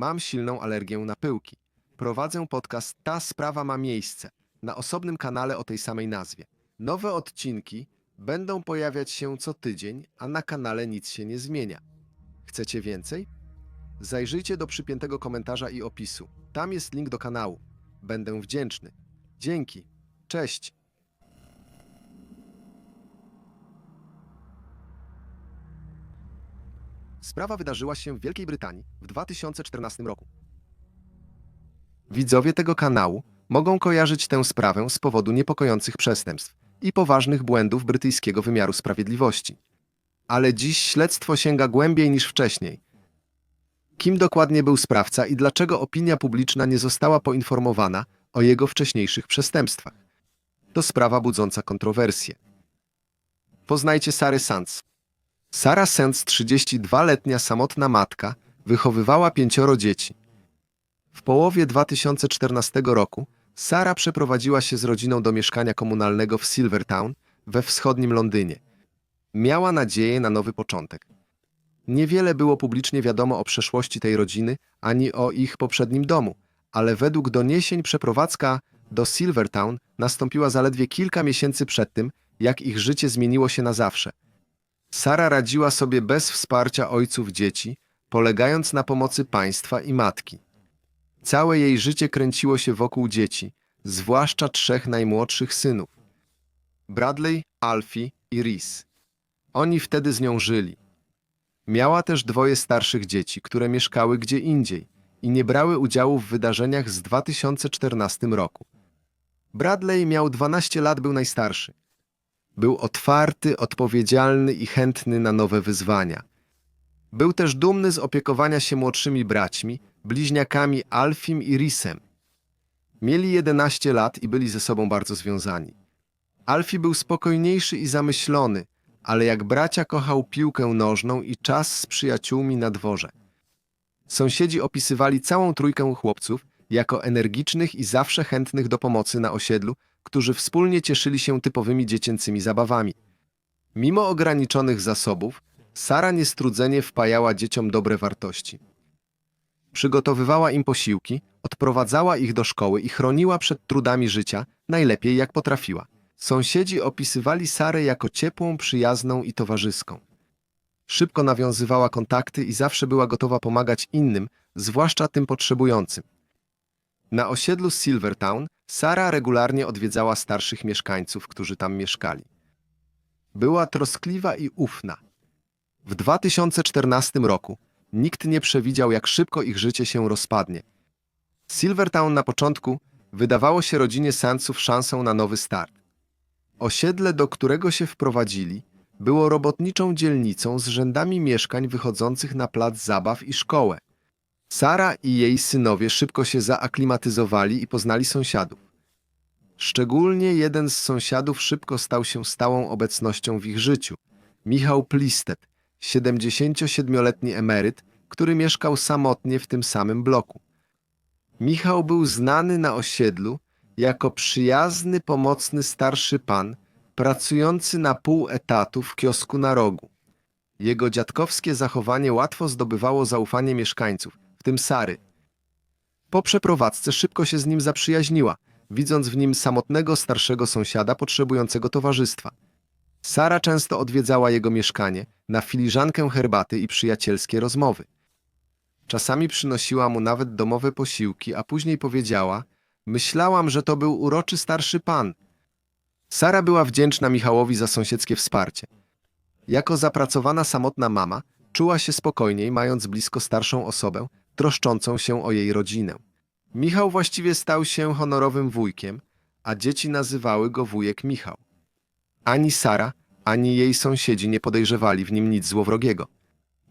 Mam silną alergię na pyłki. Prowadzę podcast Ta sprawa ma miejsce na osobnym kanale o tej samej nazwie. Nowe odcinki będą pojawiać się co tydzień, a na kanale nic się nie zmienia. Chcecie więcej? Zajrzyjcie do przypiętego komentarza i opisu. Tam jest link do kanału. Będę wdzięczny. Dzięki. Cześć. Sprawa wydarzyła się w Wielkiej Brytanii w 2014 roku. Widzowie tego kanału mogą kojarzyć tę sprawę z powodu niepokojących przestępstw i poważnych błędów brytyjskiego wymiaru sprawiedliwości. Ale dziś śledztwo sięga głębiej niż wcześniej. Kim dokładnie był sprawca i dlaczego opinia publiczna nie została poinformowana o jego wcześniejszych przestępstwach? To sprawa budząca kontrowersje. Poznajcie Sary Sands. Sara Sands, 32-letnia samotna matka, wychowywała pięcioro dzieci. W połowie 2014 roku Sara przeprowadziła się z rodziną do mieszkania komunalnego w Silvertown we wschodnim Londynie. Miała nadzieję na nowy początek. Niewiele było publicznie wiadomo o przeszłości tej rodziny ani o ich poprzednim domu, ale według doniesień przeprowadzka do Silvertown nastąpiła zaledwie kilka miesięcy przed tym, jak ich życie zmieniło się na zawsze. Sara radziła sobie bez wsparcia ojców dzieci, polegając na pomocy państwa i matki. Całe jej życie kręciło się wokół dzieci, zwłaszcza trzech najmłodszych synów. Bradley, Alfie i Reese. Oni wtedy z nią żyli. Miała też dwoje starszych dzieci, które mieszkały gdzie indziej i nie brały udziału w wydarzeniach z 2014 roku. Bradley miał 12 lat, był najstarszy. Był otwarty, odpowiedzialny i chętny na nowe wyzwania. Był też dumny z opiekowania się młodszymi braćmi, bliźniakami Alfim i Risem. Mieli 11 lat i byli ze sobą bardzo związani. Alfie był spokojniejszy i zamyślony, ale jak bracia kochał piłkę nożną i czas z przyjaciółmi na dworze. Sąsiedzi opisywali całą trójkę chłopców jako energicznych i zawsze chętnych do pomocy na osiedlu, którzy wspólnie cieszyli się typowymi dziecięcymi zabawami. Mimo ograniczonych zasobów, Sara niestrudzenie wpajała dzieciom dobre wartości. Przygotowywała im posiłki, odprowadzała ich do szkoły i chroniła przed trudami życia najlepiej jak potrafiła. Sąsiedzi opisywali Sarę jako ciepłą, przyjazną i towarzyską. Szybko nawiązywała kontakty i zawsze była gotowa pomagać innym, zwłaszcza tym potrzebującym. Na osiedlu Silvertown Sara regularnie odwiedzała starszych mieszkańców, którzy tam mieszkali. Była troskliwa i ufna. W 2014 roku nikt nie przewidział, jak szybko ich życie się rozpadnie. Silvertown na początku wydawało się rodzinie Sandsów szansą na nowy start. Osiedle, do którego się wprowadzili, było robotniczą dzielnicą z rzędami mieszkań wychodzących na plac zabaw i szkołę. Sara i jej synowie szybko się zaaklimatyzowali i poznali sąsiadów. Szczególnie jeden z sąsiadów szybko stał się stałą obecnością w ich życiu. Michał Plistet, 77-letni emeryt, który mieszkał samotnie w tym samym bloku. Michał był znany na osiedlu jako przyjazny, pomocny starszy pan, pracujący na pół etatu w kiosku na rogu. Jego dziadkowskie zachowanie łatwo zdobywało zaufanie mieszkańców, w tym Sary. Po przeprowadzce szybko się z nim zaprzyjaźniła, widząc w nim samotnego starszego sąsiada potrzebującego towarzystwa. Sara często odwiedzała jego mieszkanie na filiżankę herbaty i przyjacielskie rozmowy. Czasami przynosiła mu nawet domowe posiłki, a później powiedziała: Myślałam, że to był uroczy starszy pan. Sara była wdzięczna Michałowi za sąsiedzkie wsparcie. Jako zapracowana samotna mama czuła się spokojniej, mając blisko starszą osobę, troszczącą się o jej rodzinę. Michał właściwie stał się honorowym wujkiem, a dzieci nazywały go wujek Michał. Ani Sara, ani jej sąsiedzi nie podejrzewali w nim nic złowrogiego.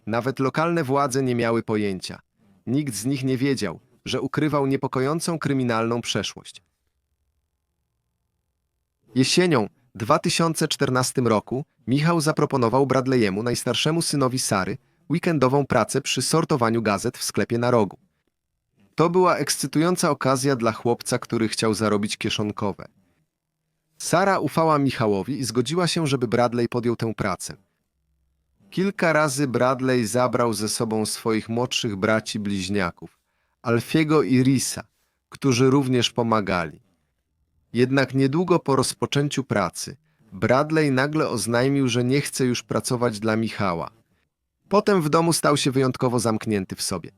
Nawet lokalne władze nie miały pojęcia. Nikt z nich nie wiedział, że ukrywał niepokojącą kryminalną przeszłość. Jesienią 2014 roku Michał zaproponował Bradleyemu, najstarszemu synowi Sary, weekendową pracę przy sortowaniu gazet w sklepie na rogu. To była ekscytująca okazja dla chłopca, który chciał zarobić kieszonkowe. Sara ufała Michałowi i zgodziła się, żeby Bradley podjął tę pracę. Kilka razy Bradley zabrał ze sobą swoich młodszych braci bliźniaków, Alfiego i Risa, którzy również pomagali. Jednak niedługo po rozpoczęciu pracy, Bradley nagle oznajmił, że nie chce już pracować dla Michała. Potem w domu stał się wyjątkowo zamknięty w sobie.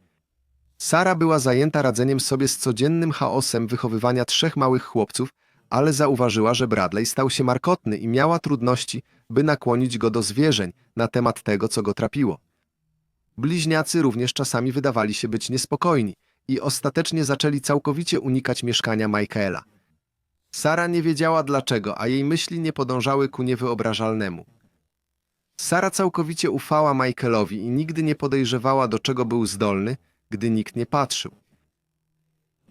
Sara była zajęta radzeniem sobie z codziennym chaosem wychowywania trzech małych chłopców, ale zauważyła, że Bradley stał się markotny i miała trudności, by nakłonić go do zwierzeń na temat tego, co go trapiło. Bliźniacy również czasami wydawali się być niespokojni i ostatecznie zaczęli całkowicie unikać mieszkania Michaela. Sara nie wiedziała dlaczego, a jej myśli nie podążały ku niewyobrażalnemu. Sara całkowicie ufała Michaelowi i nigdy nie podejrzewała, do czego był zdolny, gdy nikt nie patrzył.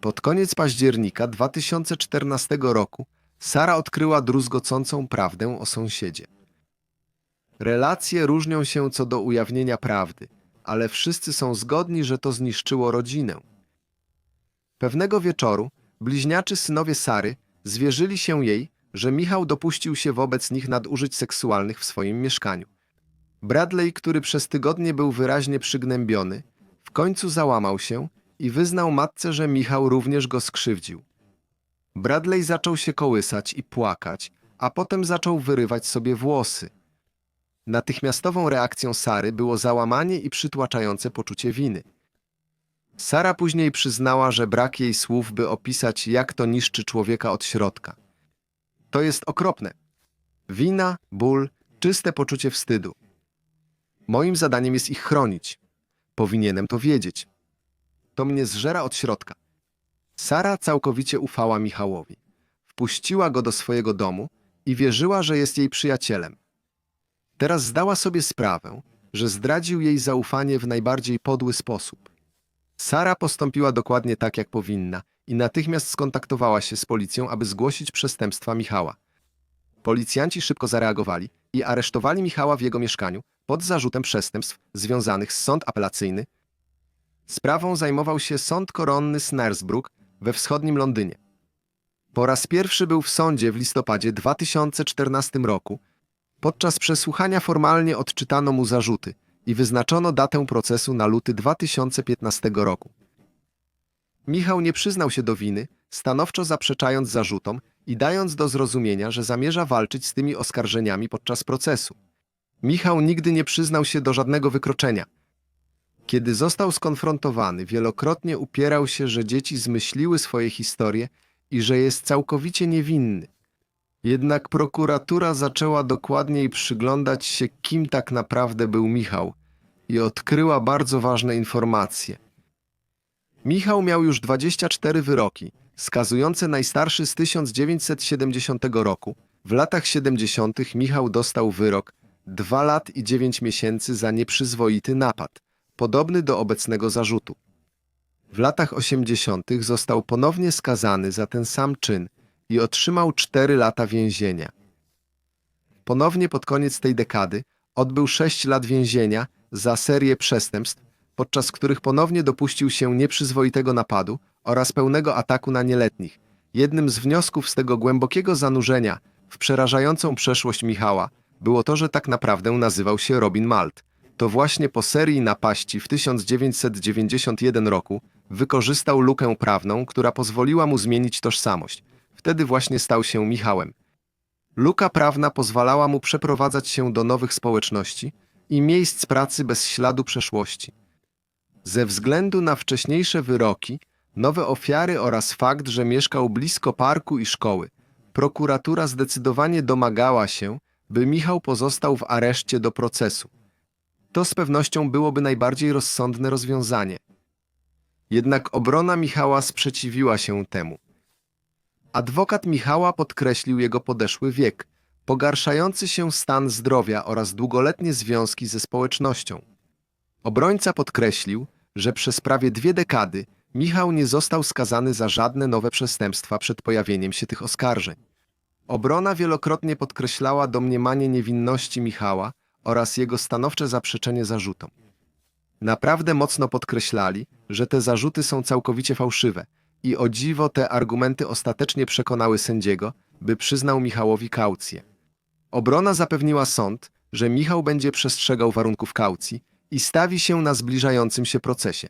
Pod koniec października 2014 roku Sara odkryła druzgocącą prawdę o sąsiedzie. Relacje różnią się co do ujawnienia prawdy, ale wszyscy są zgodni, że to zniszczyło rodzinę. Pewnego wieczoru bliźniaczy synowie Sary zwierzyli się jej, że Michał dopuścił się wobec nich nadużyć seksualnych w swoim mieszkaniu. Bradley, który przez tygodnie był wyraźnie przygnębiony, w końcu załamał się i wyznał matce, że Michał również go skrzywdził. Bradley zaczął się kołysać i płakać, a potem zaczął wyrywać sobie włosy. Natychmiastową reakcją Sary było załamanie i przytłaczające poczucie winy. Sara później przyznała, że brak jej słów, by opisać, jak to niszczy człowieka od środka. To jest okropne. Wina, ból, czyste poczucie wstydu. Moim zadaniem jest ich chronić. Powinienem to wiedzieć. To mnie zżera od środka. Sara całkowicie ufała Michałowi. Wpuściła go do swojego domu i wierzyła, że jest jej przyjacielem. Teraz zdała sobie sprawę, że zdradził jej zaufanie w najbardziej podły sposób. Sara postąpiła dokładnie tak, jak powinna i natychmiast skontaktowała się z policją, aby zgłosić przestępstwa Michała. Policjanci szybko zareagowali i aresztowali Michała w jego mieszkaniu pod zarzutem przestępstw związanych z sąd apelacyjny. Sprawą zajmował się sąd koronny Snaresbrook we wschodnim Londynie. Po raz pierwszy był w sądzie w listopadzie 2014 roku. Podczas przesłuchania formalnie odczytano mu zarzuty i wyznaczono datę procesu na luty 2015 roku. Michał nie przyznał się do winy, stanowczo zaprzeczając zarzutom i dając do zrozumienia, że zamierza walczyć z tymi oskarżeniami podczas procesu. Michał nigdy nie przyznał się do żadnego wykroczenia. Kiedy został skonfrontowany, wielokrotnie upierał się, że dzieci zmyśliły swoje historie i że jest całkowicie niewinny. Jednak prokuratura zaczęła dokładniej przyglądać się, kim tak naprawdę był Michał i odkryła bardzo ważne informacje. Michał miał już 24 wyroki, skazujące najstarszy z 1970 roku. W latach 70. Michał dostał wyrok 2 lat i 9 miesięcy za nieprzyzwoity napad, podobny do obecnego zarzutu. W latach 80. został ponownie skazany za ten sam czyn i otrzymał 4 lata więzienia. Ponownie pod koniec tej dekady odbył 6 lat więzienia za serię przestępstw, podczas których ponownie dopuścił się nieprzyzwoitego napadu oraz pełnego ataku na nieletnich. Jednym z wniosków z tego głębokiego zanurzenia w przerażającą przeszłość Michała było to, że tak naprawdę nazywał się Robin Malt. To właśnie po serii napaści w 1991 roku wykorzystał lukę prawną, która pozwoliła mu zmienić tożsamość. Wtedy właśnie stał się Michałem. Luka prawna pozwalała mu przeprowadzać się do nowych społeczności i miejsc pracy bez śladu przeszłości. Ze względu na wcześniejsze wyroki, nowe ofiary oraz fakt, że mieszkał blisko parku i szkoły, prokuratura zdecydowanie domagała się, by Michał pozostał w areszcie do procesu. To z pewnością byłoby najbardziej rozsądne rozwiązanie. Jednak obrona Michała sprzeciwiła się temu. Adwokat Michała podkreślił jego podeszły wiek, pogarszający się stan zdrowia oraz długoletnie związki ze społecznością. Obrońca podkreślił, że przez prawie dwie dekady Michał nie został skazany za żadne nowe przestępstwa przed pojawieniem się tych oskarżeń. Obrona wielokrotnie podkreślała domniemanie niewinności Michała oraz jego stanowcze zaprzeczenie zarzutom. Naprawdę mocno podkreślali, że te zarzuty są całkowicie fałszywe i o dziwo te argumenty ostatecznie przekonały sędziego, by przyznał Michałowi kaucję. Obrona zapewniła sąd, że Michał będzie przestrzegał warunków kaucji i stawi się na zbliżającym się procesie.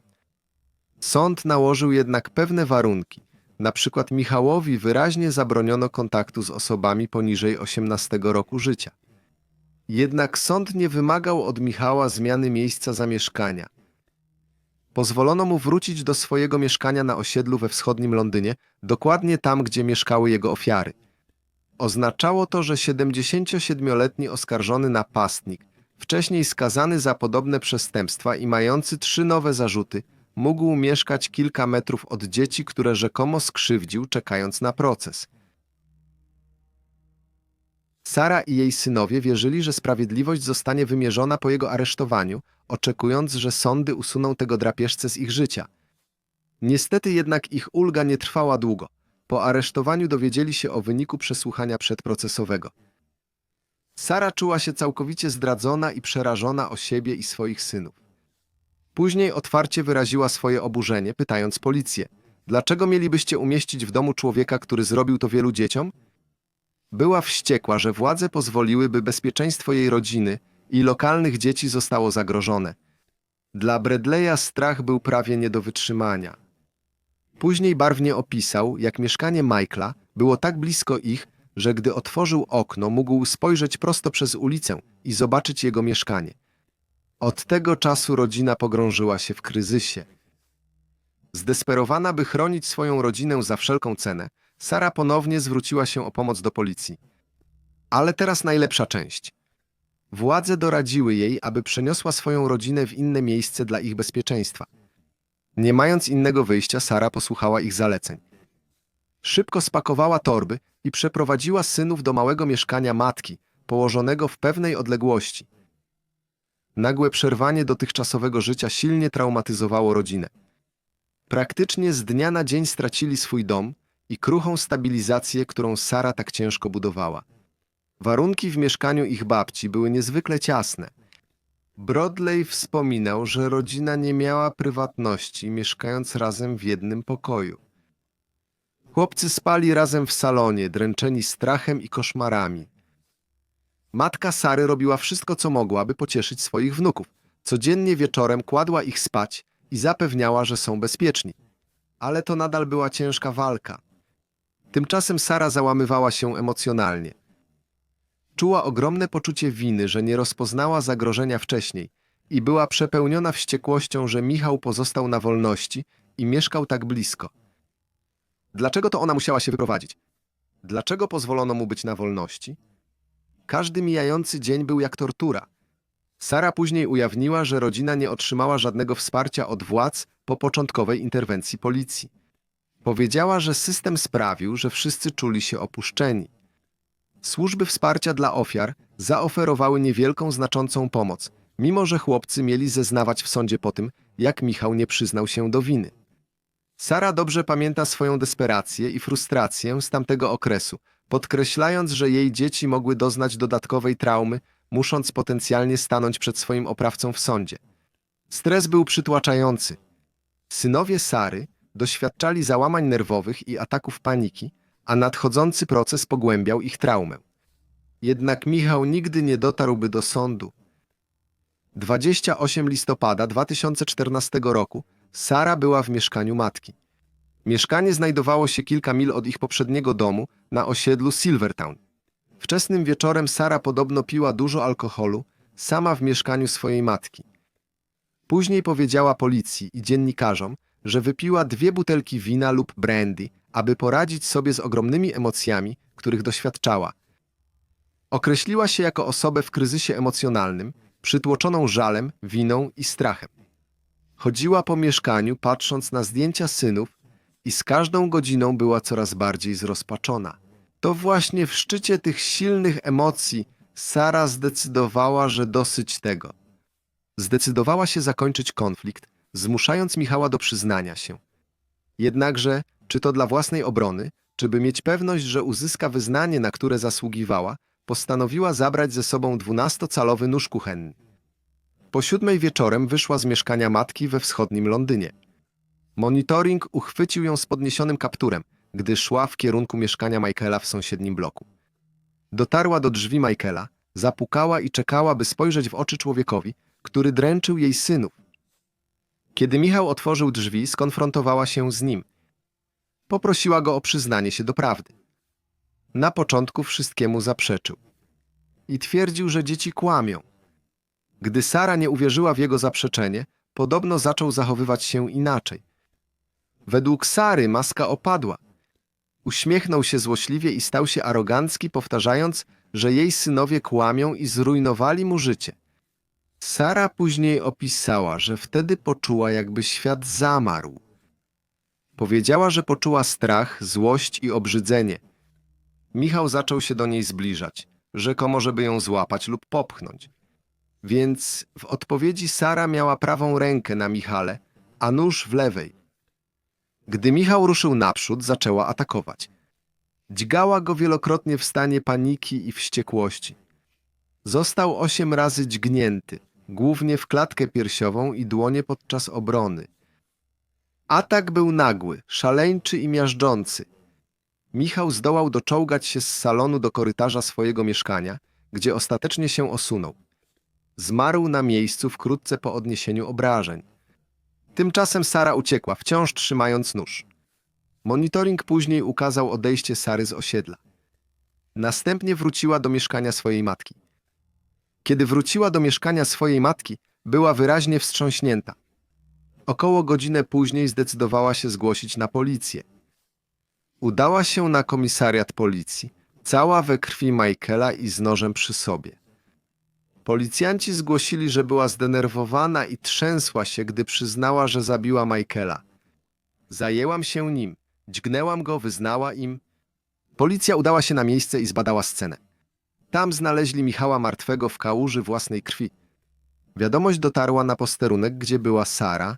Sąd nałożył jednak pewne warunki. Na przykład Michałowi wyraźnie zabroniono kontaktu z osobami poniżej 18 roku życia. Jednak sąd nie wymagał od Michała zmiany miejsca zamieszkania. Pozwolono mu wrócić do swojego mieszkania na osiedlu we wschodnim Londynie, dokładnie tam, gdzie mieszkały jego ofiary. Oznaczało to, że 77-letni oskarżony napastnik, wcześniej skazany za podobne przestępstwa i mający trzy nowe zarzuty, mógł mieszkać kilka metrów od dzieci, które rzekomo skrzywdził, czekając na proces. Sara i jej synowie wierzyli, że sprawiedliwość zostanie wymierzona po jego aresztowaniu, oczekując, że sądy usuną tego drapieżcę z ich życia. Niestety jednak ich ulga nie trwała długo. Po aresztowaniu dowiedzieli się o wyniku przesłuchania przedprocesowego. Sara czuła się całkowicie zdradzona i przerażona o siebie i swoich synów. Później otwarcie wyraziła swoje oburzenie, pytając policję: Dlaczego mielibyście umieścić w domu człowieka, który zrobił to wielu dzieciom? Była wściekła, że władze pozwoliły, by bezpieczeństwo jej rodziny i lokalnych dzieci zostało zagrożone. Dla Bradley'a strach był prawie nie do wytrzymania. Później barwnie opisał, jak mieszkanie Michaela było tak blisko ich, że gdy otworzył okno, mógł spojrzeć prosto przez ulicę i zobaczyć jego mieszkanie. Od tego czasu rodzina pogrążyła się w kryzysie. Zdesperowana, by chronić swoją rodzinę za wszelką cenę, Sara ponownie zwróciła się o pomoc do policji. Ale teraz najlepsza część. Władze doradziły jej, aby przeniosła swoją rodzinę w inne miejsce dla ich bezpieczeństwa. Nie mając innego wyjścia, Sara posłuchała ich zaleceń. Szybko spakowała torby i przeprowadziła synów do małego mieszkania matki, położonego w pewnej odległości. Nagłe przerwanie dotychczasowego życia silnie traumatyzowało rodzinę. Praktycznie z dnia na dzień stracili swój dom i kruchą stabilizację, którą Sara tak ciężko budowała. Warunki w mieszkaniu ich babci były niezwykle ciasne. Brodley wspominał, że rodzina nie miała prywatności, mieszkając razem w jednym pokoju. Chłopcy spali razem w salonie, dręczeni strachem i koszmarami. Matka Sary robiła wszystko, co mogła, by pocieszyć swoich wnuków. Codziennie wieczorem kładła ich spać i zapewniała, że są bezpieczni. Ale to nadal była ciężka walka. Tymczasem Sara załamywała się emocjonalnie. Czuła ogromne poczucie winy, że nie rozpoznała zagrożenia wcześniej i była przepełniona wściekłością, że Michał pozostał na wolności i mieszkał tak blisko. Dlaczego to ona musiała się wyprowadzić? Dlaczego pozwolono mu być na wolności? Każdy mijający dzień był jak tortura. Sara później ujawniła, że rodzina nie otrzymała żadnego wsparcia od władz po początkowej interwencji policji. Powiedziała, że system sprawił, że wszyscy czuli się opuszczeni. Służby wsparcia dla ofiar zaoferowały niewielką, znaczącą pomoc, mimo że chłopcy mieli zeznawać w sądzie po tym, jak Michał nie przyznał się do winy. Sara dobrze pamięta swoją desperację i frustrację z tamtego okresu, podkreślając, że jej dzieci mogły doznać dodatkowej traumy, musząc potencjalnie stanąć przed swoim oprawcą w sądzie. Stres był przytłaczający. Synowie Sary doświadczali załamań nerwowych i ataków paniki, a nadchodzący proces pogłębiał ich traumę. Jednak Michał nigdy nie dotarłby do sądu. 28 listopada 2014 roku Sara była w mieszkaniu matki. Mieszkanie znajdowało się kilka mil od ich poprzedniego domu na osiedlu Silvertown. Wczesnym wieczorem Sara podobno piła dużo alkoholu, sama w mieszkaniu swojej matki. Później powiedziała policji i dziennikarzom, że wypiła dwie butelki wina lub brandy, aby poradzić sobie z ogromnymi emocjami, których doświadczała. Określiła się jako osobę w kryzysie emocjonalnym, przytłoczoną żalem, winą i strachem. Chodziła po mieszkaniu, patrząc na zdjęcia synów i z każdą godziną była coraz bardziej zrozpaczona. To właśnie w szczycie tych silnych emocji Sara zdecydowała, że dosyć tego. Zdecydowała się zakończyć konflikt, zmuszając Michała do przyznania się. Jednakże, czy to dla własnej obrony, czy by mieć pewność, że uzyska wyznanie, na które zasługiwała, postanowiła zabrać ze sobą dwunastocalowy nóż kuchenny. Po siódmej wieczorem wyszła z mieszkania matki we wschodnim Londynie. Monitoring uchwycił ją z podniesionym kapturem, gdy szła w kierunku mieszkania Michaela w sąsiednim bloku. Dotarła do drzwi Michaela, zapukała i czekała, by spojrzeć w oczy człowiekowi, który dręczył jej synów. Kiedy Michał otworzył drzwi, skonfrontowała się z nim. Poprosiła go o przyznanie się do prawdy. Na początku wszystkiemu zaprzeczył. I twierdził, że dzieci kłamią. Gdy Sara nie uwierzyła w jego zaprzeczenie, podobno zaczął zachowywać się inaczej. Według Sary maska opadła. Uśmiechnął się złośliwie i stał się arogancki, powtarzając, że jej synowie kłamią i zrujnowali mu życie. Sara później opisała, że wtedy poczuła, jakby świat zamarł. Powiedziała, że poczuła strach, złość i obrzydzenie. Michał zaczął się do niej zbliżać, rzekomo, żeby ją złapać lub popchnąć. Więc w odpowiedzi Sara miała prawą rękę na Michale, a nóż w lewej. Gdy Michał ruszył naprzód, zaczęła atakować. Dźgała go wielokrotnie w stanie paniki i wściekłości. Został osiem razy dźgnięty, głównie w klatkę piersiową i dłonie podczas obrony. Atak był nagły, szaleńczy i miażdżący. Michał zdołał doczołgać się z salonu do korytarza swojego mieszkania, gdzie ostatecznie się osunął. Zmarł na miejscu wkrótce po odniesieniu obrażeń. Tymczasem Sara uciekła, wciąż trzymając nóż. Monitoring później ukazał odejście Sary z osiedla. Następnie wróciła do mieszkania swojej matki. Kiedy wróciła do mieszkania swojej matki, była wyraźnie wstrząśnięta. Około godzinę później zdecydowała się zgłosić na policję. Udała się na komisariat policji, cała we krwi Michaela i z nożem przy sobie. Policjanci zgłosili, że była zdenerwowana i trzęsła się, gdy przyznała, że zabiła Michaela. Zajęłam się nim, dźgnęłam go, wyznała im. Policja udała się na miejsce i zbadała scenę. Tam znaleźli Michała martwego w kałuży własnej krwi. Wiadomość dotarła na posterunek, gdzie była Sara.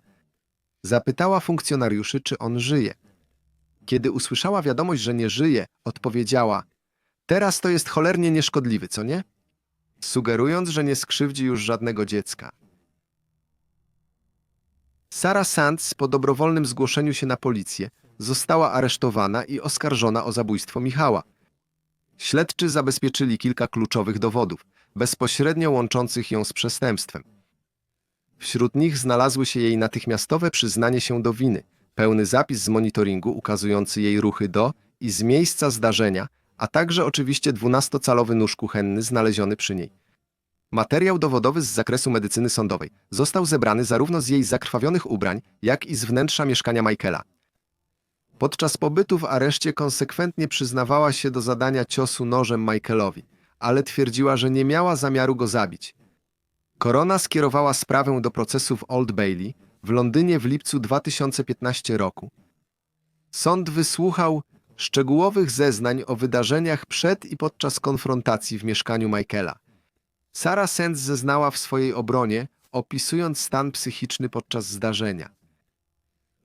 Zapytała funkcjonariuszy, czy on żyje. Kiedy usłyszała wiadomość, że nie żyje, odpowiedziała: Teraz to jest cholernie nieszkodliwy, co nie? Sugerując, że nie skrzywdzi już żadnego dziecka. Sara Sands po dobrowolnym zgłoszeniu się na policję została aresztowana i oskarżona o zabójstwo Michała. Śledczy zabezpieczyli kilka kluczowych dowodów, bezpośrednio łączących ją z przestępstwem. Wśród nich znalazły się jej natychmiastowe przyznanie się do winy, pełny zapis z monitoringu ukazujący jej ruchy do i z miejsca zdarzenia, a także oczywiście 12-calowy nóż kuchenny znaleziony przy niej. Materiał dowodowy z zakresu medycyny sądowej został zebrany zarówno z jej zakrwawionych ubrań, jak i z wnętrza mieszkania Michaela. Podczas pobytu w areszcie konsekwentnie przyznawała się do zadania ciosu nożem Michaelowi, ale twierdziła, że nie miała zamiaru go zabić. Korona skierowała sprawę do procesu w Old Bailey w Londynie w lipcu 2015 roku. Sąd wysłuchał szczegółowych zeznań o wydarzeniach przed i podczas konfrontacji w mieszkaniu Michaela. Sara Sands zeznała w swojej obronie, opisując stan psychiczny podczas zdarzenia.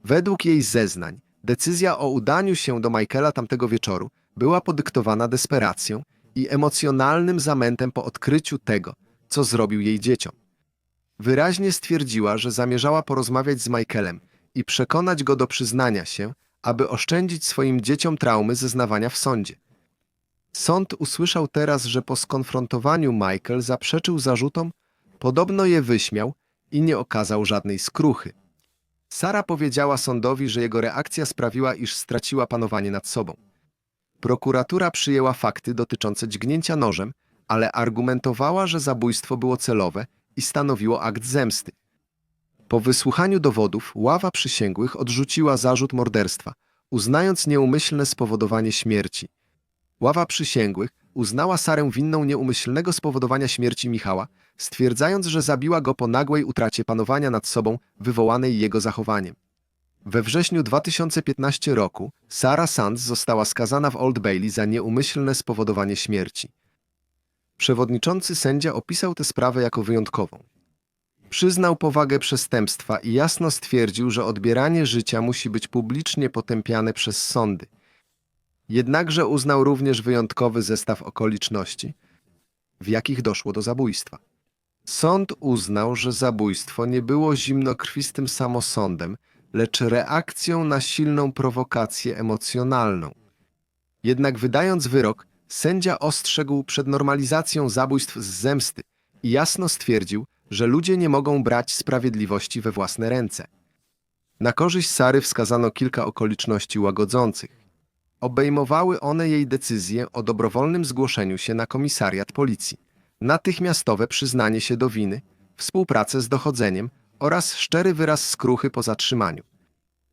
Według jej zeznań, decyzja o udaniu się do Michaela tamtego wieczoru była podyktowana desperacją i emocjonalnym zamętem po odkryciu tego, co zrobił jej dzieciom. Wyraźnie stwierdziła, że zamierzała porozmawiać z Michaelem i przekonać go do przyznania się, aby oszczędzić swoim dzieciom traumy zeznawania w sądzie. Sąd usłyszał teraz, że po skonfrontowaniu Michael zaprzeczył zarzutom, podobno je wyśmiał i nie okazał żadnej skruchy. Sara powiedziała sądowi, że jego reakcja sprawiła, iż straciła panowanie nad sobą. Prokuratura przyjęła fakty dotyczące dźgnięcia nożem, ale argumentowała, że zabójstwo było celowe i stanowiło akt zemsty. Po wysłuchaniu dowodów ława przysięgłych odrzuciła zarzut morderstwa, uznając nieumyślne spowodowanie śmierci. Ława przysięgłych uznała Sarę winną nieumyślnego spowodowania śmierci Michała, stwierdzając, że zabiła go po nagłej utracie panowania nad sobą wywołanej jego zachowaniem. We wrześniu 2015 roku Sara Sands została skazana w Old Bailey za nieumyślne spowodowanie śmierci. Przewodniczący sędzia opisał tę sprawę jako wyjątkową. Przyznał powagę przestępstwa i jasno stwierdził, że odbieranie życia musi być publicznie potępiane przez sądy. Jednakże uznał również wyjątkowy zestaw okoliczności, w jakich doszło do zabójstwa. Sąd uznał, że zabójstwo nie było zimnokrwistym samosądem, lecz reakcją na silną prowokację emocjonalną. Jednak wydając wyrok, sędzia ostrzegł przed normalizacją zabójstw z zemsty i jasno stwierdził, że ludzie nie mogą brać sprawiedliwości we własne ręce. Na korzyść Sary wskazano kilka okoliczności łagodzących. Obejmowały one jej decyzję o dobrowolnym zgłoszeniu się na komisariat policji, natychmiastowe przyznanie się do winy, współpracę z dochodzeniem oraz szczery wyraz skruchy po zatrzymaniu.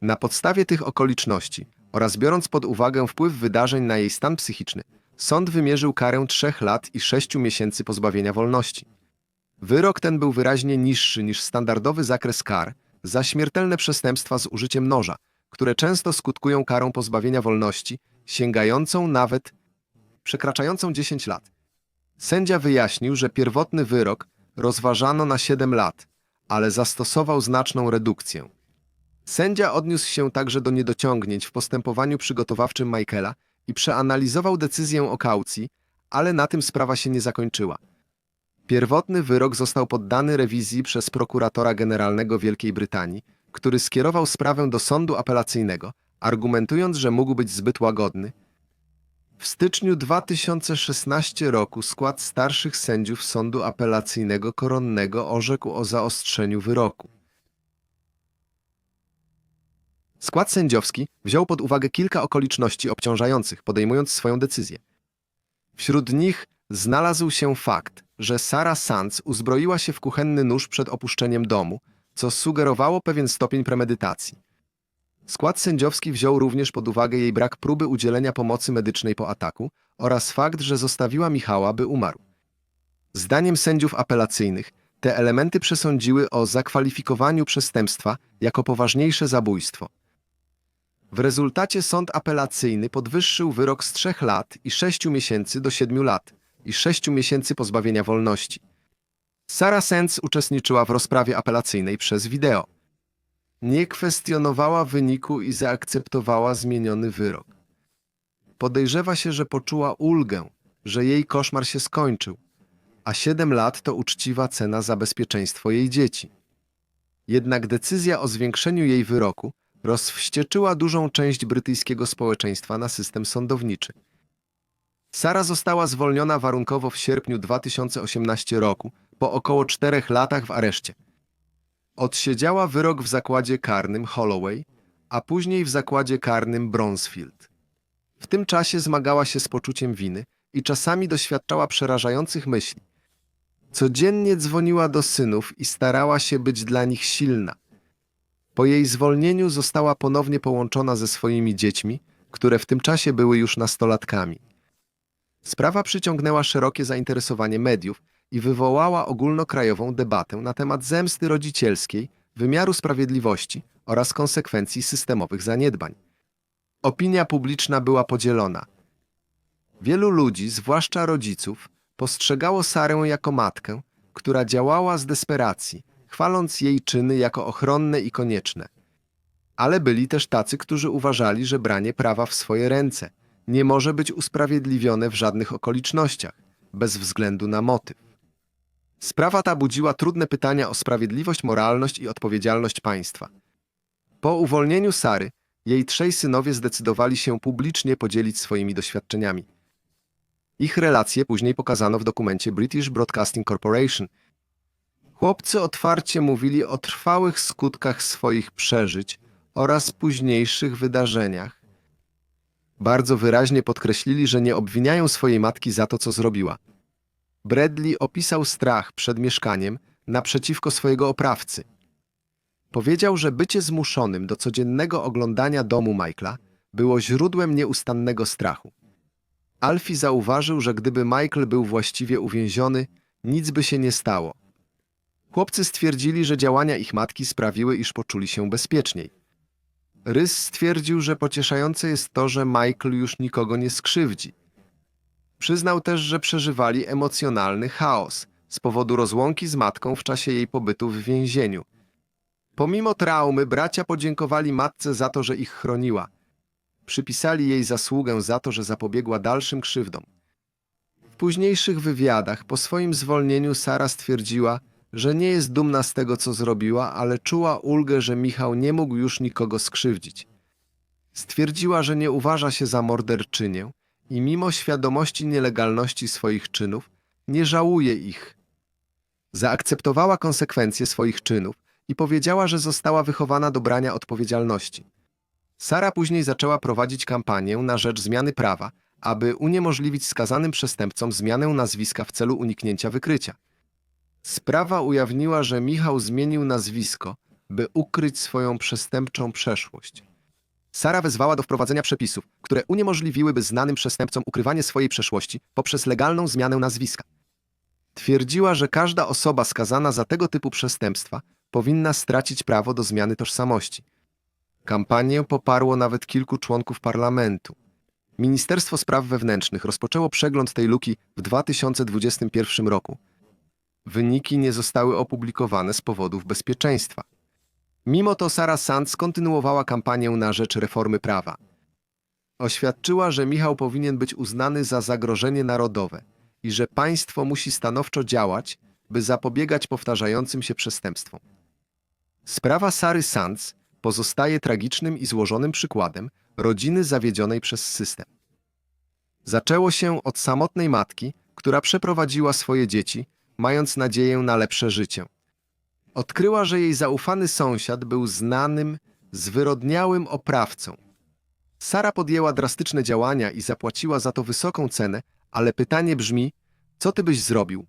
Na podstawie tych okoliczności oraz biorąc pod uwagę wpływ wydarzeń na jej stan psychiczny, sąd wymierzył karę trzech lat i sześciu miesięcy pozbawienia wolności. Wyrok ten był wyraźnie niższy niż standardowy zakres kar za śmiertelne przestępstwa z użyciem noża, które często skutkują karą pozbawienia wolności, sięgającą nawet przekraczającą 10 lat. Sędzia wyjaśnił, że pierwotny wyrok rozważano na 7 lat, ale zastosował znaczną redukcję. Sędzia odniósł się także do niedociągnięć w postępowaniu przygotowawczym Michaela i przeanalizował decyzję o kaucji, ale na tym sprawa się nie zakończyła. Pierwotny wyrok został poddany rewizji przez prokuratora generalnego Wielkiej Brytanii, który skierował sprawę do sądu apelacyjnego, argumentując, że mógł być zbyt łagodny. W styczniu 2016 roku skład starszych sędziów sądu apelacyjnego koronnego orzekł o zaostrzeniu wyroku. Skład sędziowski wziął pod uwagę kilka okoliczności obciążających, podejmując swoją decyzję. Wśród nich znalazł się fakt, że Sara Sands uzbroiła się w kuchenny nóż przed opuszczeniem domu, co sugerowało pewien stopień premedytacji. Skład sędziowski wziął również pod uwagę jej brak próby udzielenia pomocy medycznej po ataku oraz fakt, że zostawiła Michała, by umarł. Zdaniem sędziów apelacyjnych te elementy przesądziły o zakwalifikowaniu przestępstwa jako poważniejsze zabójstwo. W rezultacie sąd apelacyjny podwyższył wyrok z 3 lat i 6 miesięcy do 7 lat i 6 miesięcy pozbawienia wolności. Sara Sands uczestniczyła w rozprawie apelacyjnej przez wideo. Nie kwestionowała wyniku i zaakceptowała zmieniony wyrok. Podejrzewa się, że poczuła ulgę, że jej koszmar się skończył, a 7 lat to uczciwa cena za bezpieczeństwo jej dzieci. Jednak decyzja o zwiększeniu jej wyroku rozwścieczyła dużą część brytyjskiego społeczeństwa na system sądowniczy. Sara została zwolniona warunkowo w sierpniu 2018 roku, po około czterech latach w areszcie. Odsiedziała wyrok w zakładzie karnym Holloway, a później w zakładzie karnym Bronzefield. W tym czasie zmagała się z poczuciem winy i czasami doświadczała przerażających myśli. Codziennie dzwoniła do synów i starała się być dla nich silna. Po jej zwolnieniu została ponownie połączona ze swoimi dziećmi, które w tym czasie były już nastolatkami. Sprawa przyciągnęła szerokie zainteresowanie mediów i wywołała ogólnokrajową debatę na temat zemsty rodzicielskiej, wymiaru sprawiedliwości oraz konsekwencji systemowych zaniedbań. Opinia publiczna była podzielona. Wielu ludzi, zwłaszcza rodziców, postrzegało Sarę jako matkę, która działała z desperacji, chwaląc jej czyny jako ochronne i konieczne. Ale byli też tacy, którzy uważali, że branie prawa w swoje ręce nie może być usprawiedliwione w żadnych okolicznościach, bez względu na motyw. Sprawa ta budziła trudne pytania o sprawiedliwość, moralność i odpowiedzialność państwa. Po uwolnieniu Sary, jej trzej synowie zdecydowali się publicznie podzielić swoimi doświadczeniami. Ich relacje później pokazano w dokumencie British Broadcasting Corporation. Chłopcy otwarcie mówili o trwałych skutkach swoich przeżyć oraz późniejszych wydarzeniach. Bardzo wyraźnie podkreślili, że nie obwiniają swojej matki za to, co zrobiła. Bradley opisał strach przed mieszkaniem naprzeciwko swojego oprawcy. Powiedział, że bycie zmuszonym do codziennego oglądania domu Michaela było źródłem nieustannego strachu. Alfie zauważył, że gdyby Michael był właściwie uwięziony, nic by się nie stało. Chłopcy stwierdzili, że działania ich matki sprawiły, iż poczuli się bezpieczniej. Rys stwierdził, że pocieszające jest to, że Michael już nikogo nie skrzywdzi. Przyznał też, że przeżywali emocjonalny chaos z powodu rozłąki z matką w czasie jej pobytu w więzieniu. Pomimo traumy, bracia podziękowali matce za to, że ich chroniła. Przypisali jej zasługę za to, że zapobiegła dalszym krzywdom. W późniejszych wywiadach po swoim zwolnieniu Sara stwierdziła, że nie jest dumna z tego, co zrobiła, ale czuła ulgę, że Michał nie mógł już nikogo skrzywdzić. Stwierdziła, że nie uważa się za morderczynię i mimo świadomości nielegalności swoich czynów, nie żałuje ich. Zaakceptowała konsekwencje swoich czynów i powiedziała, że została wychowana do brania odpowiedzialności. Sara później zaczęła prowadzić kampanię na rzecz zmiany prawa, aby uniemożliwić skazanym przestępcom zmianę nazwiska w celu uniknięcia wykrycia. Sprawa ujawniła, że Michał zmienił nazwisko, by ukryć swoją przestępczą przeszłość. Sara wezwała do wprowadzenia przepisów, które uniemożliwiłyby znanym przestępcom ukrywanie swojej przeszłości poprzez legalną zmianę nazwiska. Twierdziła, że każda osoba skazana za tego typu przestępstwa powinna stracić prawo do zmiany tożsamości. Kampanię poparło nawet kilku członków parlamentu. Ministerstwo Spraw Wewnętrznych rozpoczęło przegląd tej luki w 2021 roku. Wyniki nie zostały opublikowane z powodów bezpieczeństwa. Mimo to Sara Sands kontynuowała kampanię na rzecz reformy prawa. Oświadczyła, że Michał powinien być uznany za zagrożenie narodowe i że państwo musi stanowczo działać, by zapobiegać powtarzającym się przestępstwom. Sprawa Sary Sands pozostaje tragicznym i złożonym przykładem rodziny zawiedzionej przez system. Zaczęło się od samotnej matki, która przeprowadziła swoje dzieci, mając nadzieję na lepsze życie. Odkryła, że jej zaufany sąsiad był znanym, zwyrodniałym oprawcą. Sara podjęła drastyczne działania i zapłaciła za to wysoką cenę, ale pytanie brzmi: co ty byś zrobił,